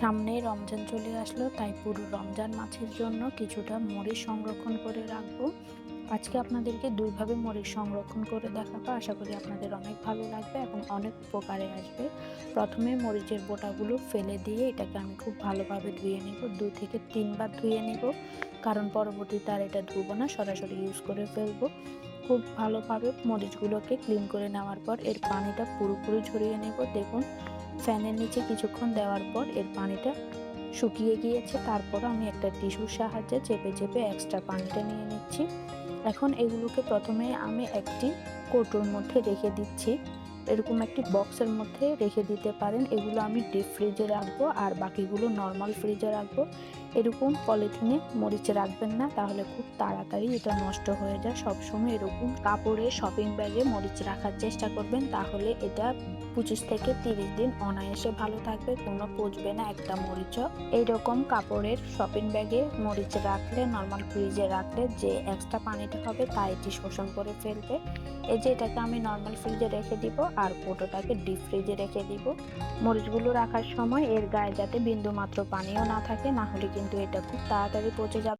সামনে রমজান চলে আসলো, তাই পুরো রমজান মাছের জন্য কিছুটা মরিচ সংরক্ষণ করে রাখব। আজকে আপনাদেরকে দুইভাবে মরিচ সংরক্ষণ করে দেখাবো, আশা করি আপনাদের অনেক ভালো লাগবে এবং অনেক উপকারে আসবে। প্রথমে মরিচের বোটাগুলো ফেলে দিয়ে এটাকে আমি খুব ভালোভাবে ধুয়ে নিব দুই থেকে তিনবার ধুয়ে নিব, কারণ পরবর্তীতে আর এটা ধুবো না, সরাসরি ইউজ করে ফেলব। খুব ভালোভাবে মরিচগুলোকে ক্লিন করে নেওয়ার পর এর পানিটা পুরোপুরি ঝরিয়ে নেব। দেখুন ফ্যানের নিচে কিছুক্ষণ দেওয়ার পর এর পানিটা শুকিয়ে গিয়েছে। তারপর আমি একটা টিস্যুর সাহায্যে চেপে চেপে এক্সট্রা পানিটা নিয়ে নিচ্ছি। এখন এগুলোকে প্রথমে আমি একটি কৌটোর মধ্যে রেখে দিচ্ছি। এরকম একটি বক্সের মধ্যে রেখে দিতে পারেন। এগুলো আমি ডিপ ফ্রিজে রাখব আর বাকিগুলো নর্মাল ফ্রিজে রাখব। এরকম পলিথিনে মরিচে রাখবেন না, তাহলে খুব তাড়াতাড়ি এটা নষ্ট হয়ে যায়। সবসময় এরকম কাপড়ে শপিং ব্যাগে মরিচ রাখার চেষ্টা করবেন, তাহলে এটা পঁচিশ থেকে তিরিশ দিন অনায়াসে ভালো থাকবে, কোনো পচবে না একটা মরিচও। এইরকম কাপড়ের শপিং ব্যাগে মরিচ রাখলে, নর্মাল ফ্রিজে রাখলে যে এক্সট্রা পানিটা হবে তা এটি শোষণ করে ফেলবে। এই যে এটাকে আমি নর্মাল ফ্রিজে রেখে দিব আর কোটোটাকে ডিপ ফ্রিজে রেখে দিব। মরিচগুলো রাখার সময় এর গায়ে যাতে বিন্দু মাত্র পানিও না থাকে, না হলে কিন্তু এটা খুব তাড়াতাড়ি পচে যাবে।